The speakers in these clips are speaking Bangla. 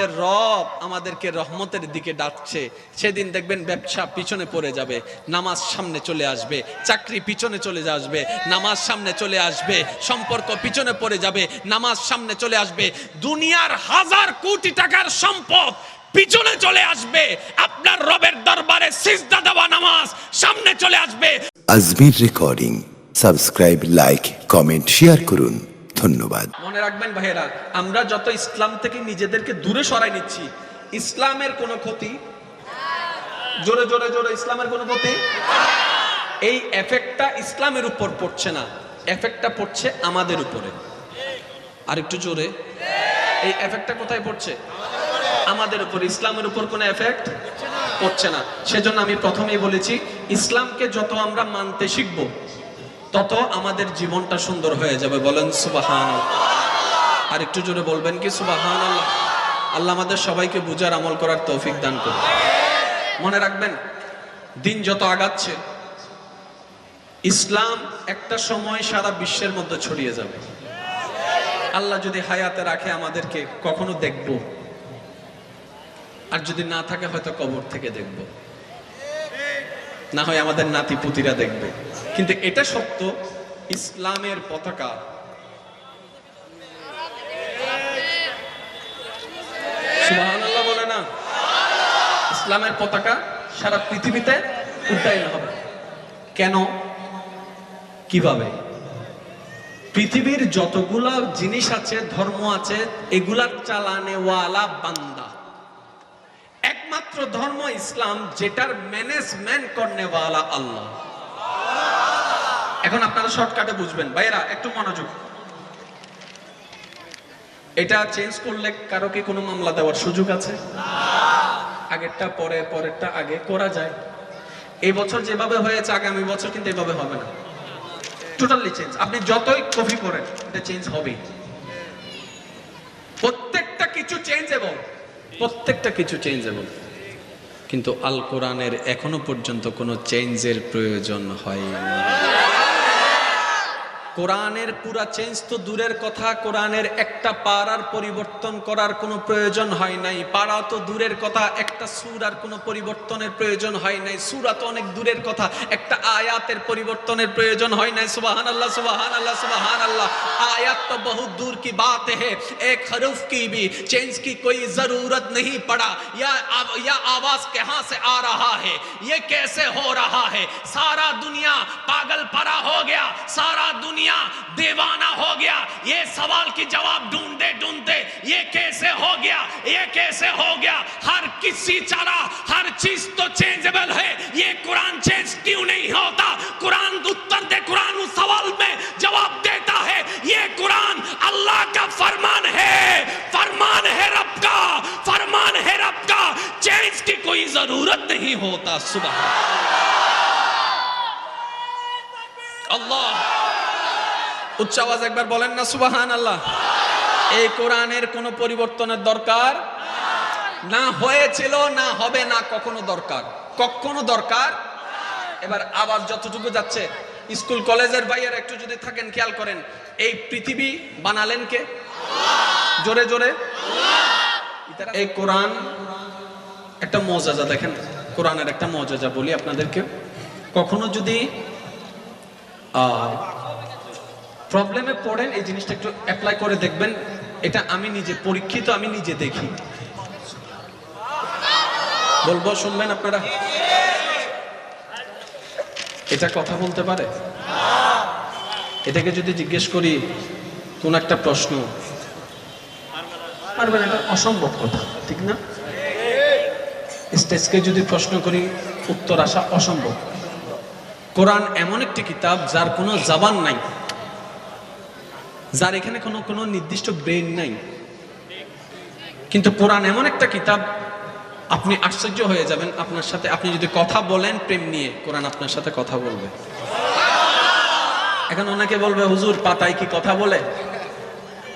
আমাদের রব আমাদেরকে রহমতের দিকে ডাকছে। সেদিন দেখবেন ব্যবসা পিছনে পড়ে যাবে, নামাজ সামনে চলে আসবে, চাকরি পিছনে চলে আসবে, নামাজ সামনে চলে আসবে, সম্পর্ক পিছনে পড়ে যাবে, নামাজ সামনে চলে আসবে, দুনিয়ার হাজার কোটি টাকার সম্পদ পিছনে চলে আসবে, আপনার রবের দরবারে সিজদা দেওয়া নামাজ সামনে চলে আসবে। Ajmer recording, subscribe, like, comment, share করুন। ধন্যবাদ। মনে রাখবেন ভাইয়েরা, আমরা যত ইসলাম থেকে নিজেদেরকে দূরে সরাই নিচ্ছি, ইসলামের কোনো ক্ষতি? জোরে জোরে জোরে, ইসলামের কোনো ক্ষতি? এই এফেক্টটা ইসলামের উপর পড়ছে না এফেক্টটা পড়ছে আমাদের উপরে। আর একটু জোরে, এই এফেক্টটা কোথায় পড়ছে? আমাদের উপর, ইসলামের উপর কোনো এফেক্ট পড়ছে না। সেজন্য আমি প্রথমেই বলেছি, ইসলামকে যত আমরা মানতে শিখব তত আমাদের জীবনটা সুন্দর হয়ে যাবে, বলেন সুবাহান আর একটু জোরে বলবেন কি সুবাহান আল্লাহ আল্লাহ আমাদের সবাইকে বুঝার আমল করার তৌফিক দান করুন। মনে রাখবেন, দিন যত আগাচ্ছে, ইসলাম একটা সময় সারা বিশ্বের মধ্যে ছড়িয়ে যাবে। আল্লাহ যদি হায়াতে রাখে, আমাদেরকে কখনো দেখব। আর যদি না থাকে, হয়তো কবর থেকে দেখব। না হয় আমাদের নাতি পুতিরা দেখবে। কিন্তু এটা সত্য, ইসলামের পতাকা। বলে না? ইসলামের পতাকা সারা পৃথিবীতে উড্ডয়ন হবে। কেন? কীভাবে? পৃথিবীর যতগুলা জিনিস আছে, ধর্ম আছে, এগুলার চালানেওয়ালা বান্দা। একমাত্র ধর্ম ইসলাম, যেটার ম্যানেজমেন্ট করনেওয়ালা আল্লাহ। এখন আপনারা শর্টকাটে বুঝবেন। ভাইরা একটু মনোযোগ। এটা চেঞ্জ করলে কারও কি কোনো মামলা দেওয়ার সুযোগ আছে? আগেরটা, পরে, পরেরটা, আগে করা যায়। এই বছর যেভাবে হয়েছে, আগামী বছর কিন্তু এভাবে হবে না। টোটালি চেঞ্জ আপনি যতই কপি করেন, এটা চেঞ্জ হবেই। প্রত্যেকটা কিছু চেঞ্জ এবং প্রত্যেকটা কিছু চেঞ্জ এবং কিন্তু আল কোরআনের এখনও পর্যন্ত কোনো চেঞ্জের প্রয়োজন হয়নি। কোরআনের পুরা চেঞ্জ তো দূরের কথা কোরআনের একটা পাড়ার পরিবর্তন করার কোনো প্রয়োজন হয় নাই পাড়া তো দূরের কথা একটা সুরার কোনো পরিবর্তনের প্রয়োজন হয় নাই সুরা তো অনেক দূরের কথা একটা আয়াতের পরিবর্তনের প্রয়োজন হয় নাই সুবাহান আল্লাহ সুবাহান আল্লাহ সুবাহান আল্লাহ आयत तो बहुत दूर की बात है एक हरूफ की भी चेंज की कोई जरूरत नहीं पड़ा या आव- या आवाज कहां से आ रहा है ये कैसे हो रहा है सारा दुनिया पागल परा हो गया सवाल की जवाब ढूंढते ढूंढते ये कैसे हो गया? ये कैसे हो गया? हर किसी चला हर चीज़ तो चेंजेबल है। ये कुरान चेंज क्यों नहीं होता? कुरान उत्तर दे, कुरान उस सवाल में जवाब देता है। ये कुरान अल्लाह का फरमान है। फरमान है रब का। फरमान है रब का। चेंज की कोई ज़रूरत नहीं होता सुबह উচ্চ আওয়াজ একবার বলেন না সুবাহান আল্লাহ এই কোরআনের কোনো পরিবর্তনের দরকার? না হয়েছিল, না হবে, না কখনো দরকার। কখনো দরকার? এবার আওয়াজ যতটুকু যাচ্ছে, স্কুল কলেজের বাইরে একটু যদি থাকেন, খেয়াল করেন, এই পৃথিবী বানালেন কে? জোরে জোরে। এই কোরআন একটা মজাজা, দেখেন, কোরআনের একটা মজাজা বলি আপনাদেরকে। কখনো যদি প্রবলেমে পড়েন, এই জিনিসটা একটু অ্যাপ্লাই করে দেখবেন। এটা আমি নিজে, পরীক্ষিত আমি নিজে দেখি। বলব, শুনবেন আপনারা? এটা কথা বলতে পারে? এটাকে যদি জিজ্ঞেস করি, কোন একটা প্রশ্ন? পারবেন এটা অসম্ভব কথা, ঠিক না? স্টেজকে যদি প্রশ্ন করি, উত্তর আসা অসম্ভব। কোরআন এমন একটি কিতাব, যার কোনো জাবান নাই। যার এখানে কোনো কোনো নির্দিষ্ট ব্রেন নাই। কিন্তু কোরআন এমন একটা কিতাব, আপনি আশ্চর্য হয়ে যাবেন আপনার সাথে। আপনি যদি কথা বলেন প্রেম নিয়ে, কোরআন আপনার সাথে কথা বলবে। এখন অনেকে বলবে, হুজুর, পাতায় কি কথা বলে?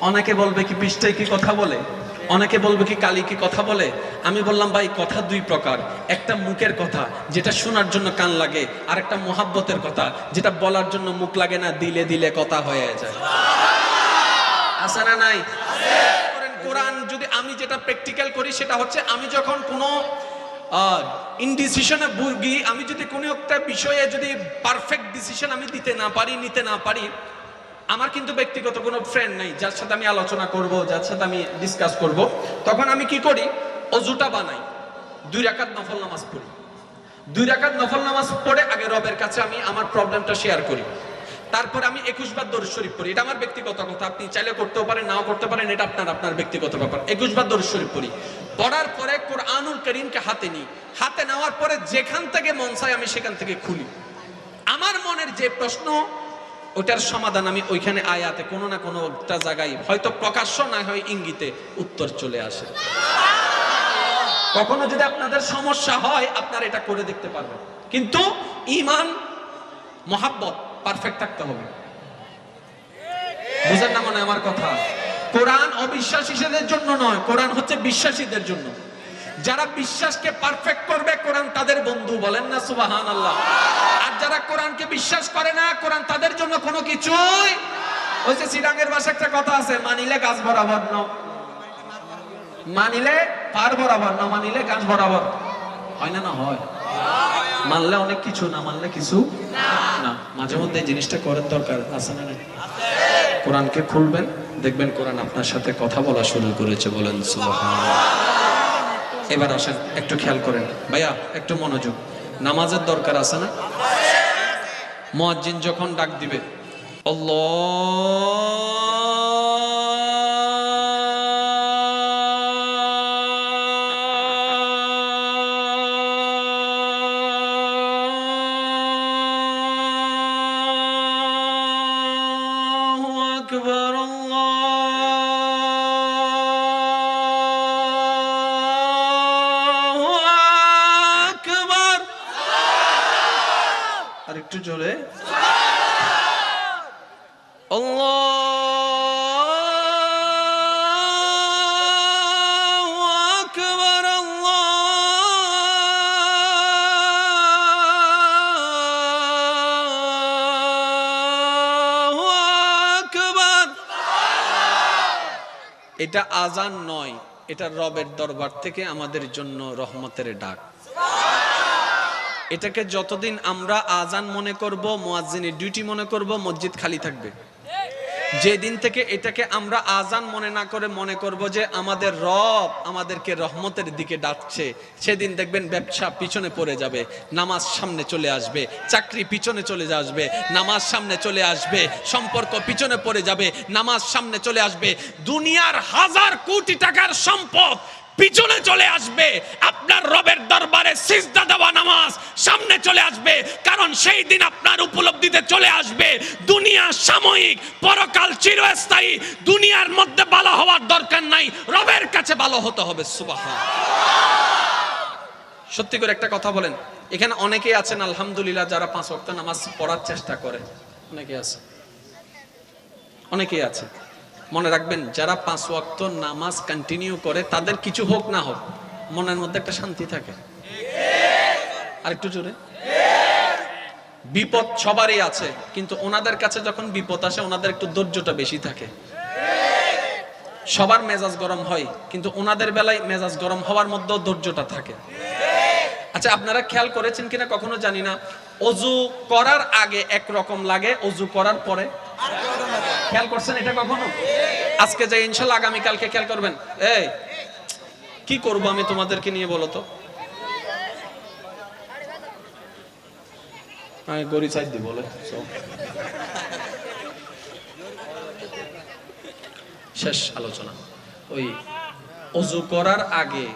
অনেকে বলবে কি, পৃষ্ঠায় কি কথা বলে? অনেকে বলবে কি, কালি কি কথা বলে? আমি বললাম, ভাই, কথা দুই প্রকার। একটা মুখের কথা, যেটা শোনার জন্য কান লাগে, আর একটা মোহাব্বতের কথা, যেটা বলার জন্য মুখ লাগে না, দিলে দিলে কথা হয়ে যায়। আছে না নাই কোরআন, যদি আমি যেটা প্র্যাকটিক্যাল করি, সেটা হচ্ছে আমি যখন কোনো ইনডিসিশনে ভুগি, আমি যদি কোনো একটা বিষয়ে যদি পারফেক্ট ডিসিশন আমি দিতে না পারি, নিতে না পারি, আমার কিন্তু ব্যক্তিগত কোনো ফ্রেন্ড নাই, যার সাথে আমি আলোচনা করব, যার সাথে আমি ডিসকাস করব। তখন আমি কি করি? অজুটা বানাই। দুই রাকাত নফল নামাজ পড়ি। দুই রাকাত নফল নামাজ পড়ে আগে রবের কাছে আমি আমার প্রবলেমটা শেয়ার করি। তারপর আমি একুশ বার দরুদ শরীফ পড়ি। এটা আমার ব্যক্তিগত কথা, আপনি চাইলে করতেও পারেন, নাও করতে পারেন, এটা আপনার আপনার ব্যক্তিগত ব্যাপার। একুশ বার দরুদ শরীফ পড়ি। পড়ার পরে কোরআনুল করিমকে হাতে নিই। হাতে নেওয়ার পরে যেখান থেকে মন চাই আমি সেখান থেকে খুলি। আমার মনের যে প্রশ্ন, ওটার সমাধান আমি ওইখানে আয়াতে কোনো না কোনো একটা জায়গায়, হয়তো প্রকাশ্য না হয় ইঙ্গিতে উত্তর চলে আসে। কখনো যদি আপনাদের সমস্যা হয়, আপনারা এটা করে দেখতে পারবেন। কিন্তু ইমান, মহাব্বত পারফেক্ট থাকতে হবে। বুঝেন না মনে আমার কথা? কোরআন অবিশ্বাসীদের জন্য নয়, কোরআন হচ্ছে বিশ্বাসীদের জন্য। যারা বিশ্বাসকে পারফেক্ট করবে, কোরআন তাদের বন্ধু, বলেন না সুবাহান আল্লাহ আর যারা কোরআনকে বিশ্বাস করে না, কোরআন তাদের জন্য কোনো কিছুই ওই যে সিরাঙ্গের ভাষা একটা কথা আছে, মানিলে গাছ বরাবর ন। মানিলে পার বরাবর না, মানিলে গাছ বরাবর। হয় না না, হয়। মানলে অনেক কিছু, না মানলে কিছু না। মাঝে মধ্যে এই জিনিসটা করার দরকার আছে না নাই? কোরআনকে খুলবেন দেখবেন কোরআন আপনার সাথে কথা বলা শুরু করেছে বলেন এবার আসেন একটু খেয়াল করেন। ভাইয়া একটু মনোযোগ। নামাজের দরকার আছে না? মোয়াজ্জিন যখন ডাক দিবে আল্লাহু আকবার الله أكبر. আর একটু জোরে। আল্লাহু এটা আজান নয়, এটা রবের দরবার থেকে আমাদের জন্য রহমতের ডাক। এটাকে যতদিন আমরা আজান মনে করব মোয়াজিনের ডিউটি মনে করব, মসজিদ খালি থাকবে। যেদিন থেকে এটাকে আমরা আজান মনে না করে মনে করব যে আমাদের রব আমাদেরকে রহমতের দিকে ডাকছে, সেদিন দেখবেন ব্যবসা পিছনে পড়ে যাবে, নামাজ সামনে চলে আসবে, চাকরি পিছনে চলে আসবে, নামাজ সামনে চলে আসবে, সম্পর্ক পিছনে পড়ে যাবে, নামাজ সামনে চলে আসবে, দুনিয়ার হাজার কোটি টাকার সম্পদ পিছনে চলে আসবে, আপনার রবের দরবারে নামাজ সামনে চলে আসবে, কারণ সেই দিন আপনার উপলব্ধিতে চলে আসবে। দুনিয়া সাময়িক, পরকাল চিরস্থায়ী, দুনিয়ার মধ্যে ভালো হওয়ার দরকার নাই, রবের কাছে ভালো হতে হবে, সুবাহান। সত্যি করে একটা কথা বলেন, এখানে অনেকেই আছেন, আলহামদুলিল্লাহ, যারা পাঁচ ওয়াক্ত নামাজ পড়ার চেষ্টা করে। অনেকে আছে। অনেকেই আছে। মনে রাখবেন, যারা পাঁচ ওয়াক্ত নামাজ কন্টিনিউ করে, তাদের কিছু হোক না হোক, মনের মধ্যে একটা শান্তি থাকে। আর একটু জোরে। বিপদ সবারই আছে, কিন্তু ওনাদের কাছে যখন বিপদ আসে, ওনাদের একটু ধৈর্যটা বেশি থাকে। সবার মেজাজ গরম হয়, কিন্তু ওনাদের বেলায় মেজাজ গরম হওয়ার মধ্যেও ধৈর্যটা থাকে। আচ্ছা আপনারা খেয়াল করেছেন কিনা কখনো জানি না। অজু করার আগে এক রকম লাগে, অজু করার পরে। খেয়াল করছেন এটা কখনো? আজকে যে ইনশাল্লাহ আগামী কালকে খেয়াল করবেন। এই, কি করব আমি তোমাদেরকে নিয়ে বলো তো? আমি দি বলে শেষ আলোচনা। ওই অজু করার আগে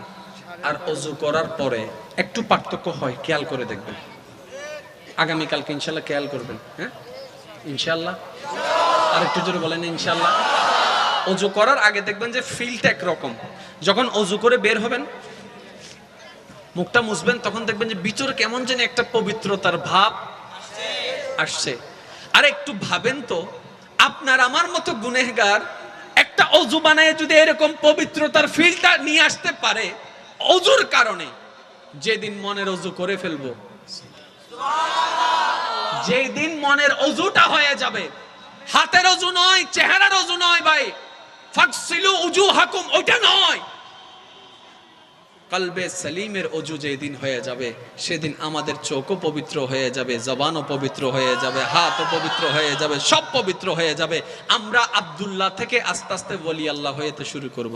আর অজু করার পরে একটু পার্থক্য হয়, খেয়াল করে দেখবেন। আগামীকালকে ইনশাল্লাহ খেয়াল করবেন হ্যাঁ? ইনশাল্লাহ। আর একটু জোরে বলেন, ইনশাল্লাহ। অজু করার আগে দেখবেন যে ফিলটা একরকম। যখন অজু করে বের হবেন, মুখটা মুছবেন, তখন দেখবেন যে ভিতরে কেমন যেন একটা পবিত্রতার ভাব আসছে। আর একটু ভাবেন তো, আপনার আমার মতো গুনেহগার একটা অজু বানায় যদি এরকম পবিত্রতার ফিলটা নিয়ে আসতে পারে, অজুর কারণে যেদিন মনের অজু করে ফেলব, যেদিন মনের অজুটা হয়ে যাবে, হাতের অজু নয়, চেহারার অজু নয় ভাই ফাকসিলু উজুহাকুম, ওইটা নয়। কালবে সালিমের অজু যেদিন হয়ে যাবে, সেদিন আমাদের চোখও পবিত্র হয়ে যাবে, জবানও পবিত্র হয়ে যাবে, হাতও পবিত্র হয়ে যাবে, সব পবিত্র হয়ে যাবে। আমরা আবদুল্লাহ থেকে আস্তে আস্তে বলি আল্লাহ হয়ে তো শুরু করব